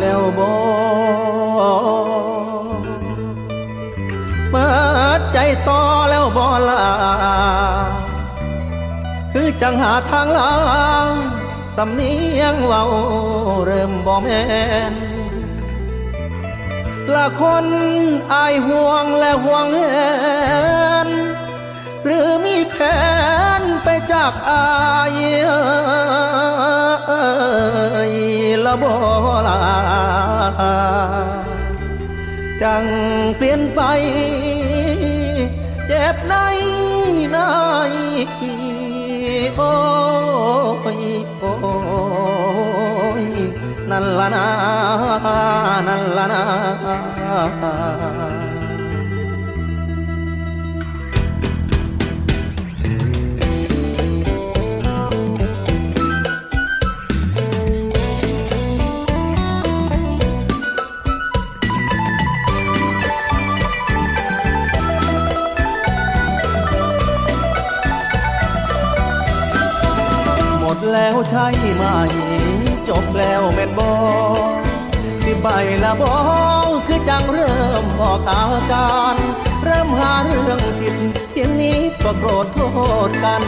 แล้วบ่เปิดใจต่อแล้วบ่ลาคือจังหาทางลางสำเนียงเว้าเริ่มบ่แม่นละคนอายห่วงและห่วงแหนหรือมีแผนไปจากอาย ละบ่ลาจังเปลี่ยนไป เจ็บในในโอ้ยโอ้ยนั่นละนะนั่นละนะ แล้วใช่ไหม จบแล้วแม่นบอสิไปละบอคือจังเริ่มออกอาการ เริ่มหาเรื่องผิดเที่ยงนี้ก็โกรธโทษกัน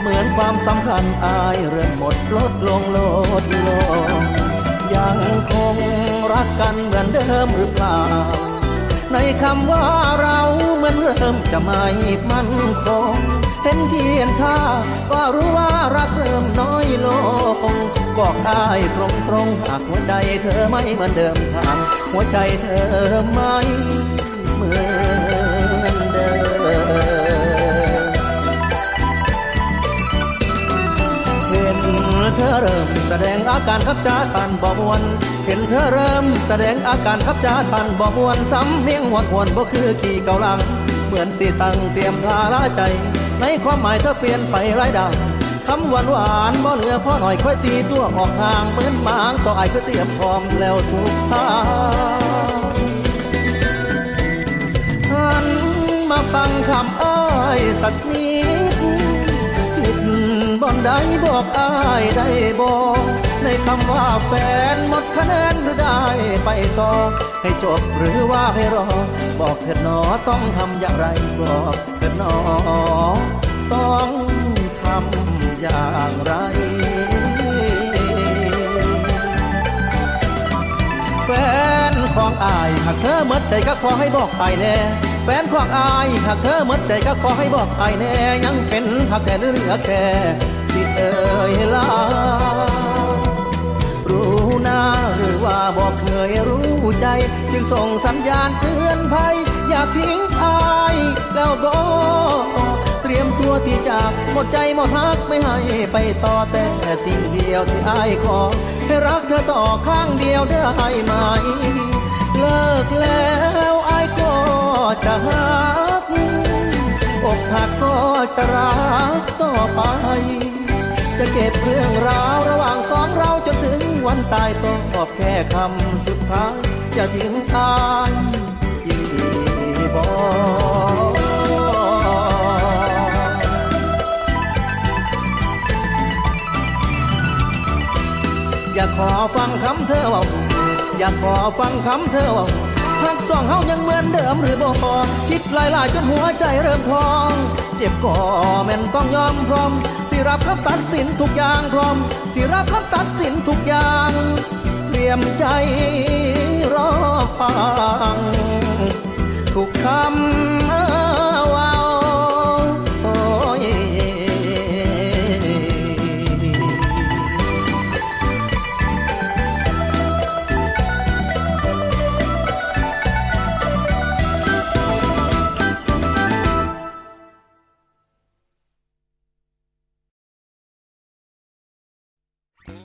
เหมือนความสำคัญอายเริ่มหมดลดลงลดลงยังคงรักกันเหมือนเดิมหรือเปล่า ในคำว่าเราเหมือนเริ่มจะไม่มั่นคง เห็นเทียนท่าก็รู้ว่ารักเริ่มน้อยลง บอกได้ตรงตรงหากหัวใจเธอไม่เหมือนเดิมทางหัวใจเธอไม่เหมือนเดิมเห็นเธอเริ่มแสดงอาการขับจ้าทันบ่มวนเห็นเธอเริ่มแสดงอาการขับจ้าทันบ่มวนซ้ำเพียงหวนหวนบ่คือขี่เกาลัง เหมือนสิตั้งเตรียมทาลาใจ ในความหมายเธอเปลี่ยนไปหลายดังคำหวานหวานบ่เหลือพอหน่อยค่อยตีตัวออกห่างเหมือนหมางต่อไอ้คือเตรียมพร้อมแล้วทุกทางหันมาฟังคำอ้ายสักนิดผิดบ่นใดบอกอ้ายได้บอกในคำว่าแฟนหมดคะแนนหรือได้ไปต่อ ให้จบหรือว่าให้รอ บอกเถิดหนอต้องทำอย่างไรบอกเถิดหนอ ของอายหากเธอหมดใจก็ขอให้บอกไปแน่แฟนของอายหากเธอหมดใจก็ขอให้บอกไปแน่ยังเป็นหักแต่เหลือแค่ที่เอ่ยลารู้น้าหรือว่าบอกเคยรู้ใจ จึงส่งสัญญาณเตือนภัย อย่าทิ้งอายแล้วบอกเตรียมตัวที่จากหมดใจหมดฮักไม่ให้ไปต่อแต่สิ่งเดียวที่อายขอให้รักเธอต่อข้างเดียวได้ไหม เลิกแล้วอายก็จะหักอกหักก็จะรักต่อไป จะเก็บเรื่องราวระหว่างสองเราจนถึงวันตายต้องบอกแค่คำสุดท้ายอย่าทิ้งอายอีกบอกอยากขอฟังคำเธอว่า อยากขอฟังคำเธอว่าหักสองเฮายังเหมือนเดิมหรือบ่คิดหลายๆจนหัวใจเริ่มพอง เจ็บก็แม่นต้องยอมพร้อม สิรับคำตัดสินทุกอย่างพร้อม สิรับคำตัดสินทุกอย่างเตรียมใจรอฟังทุกคำ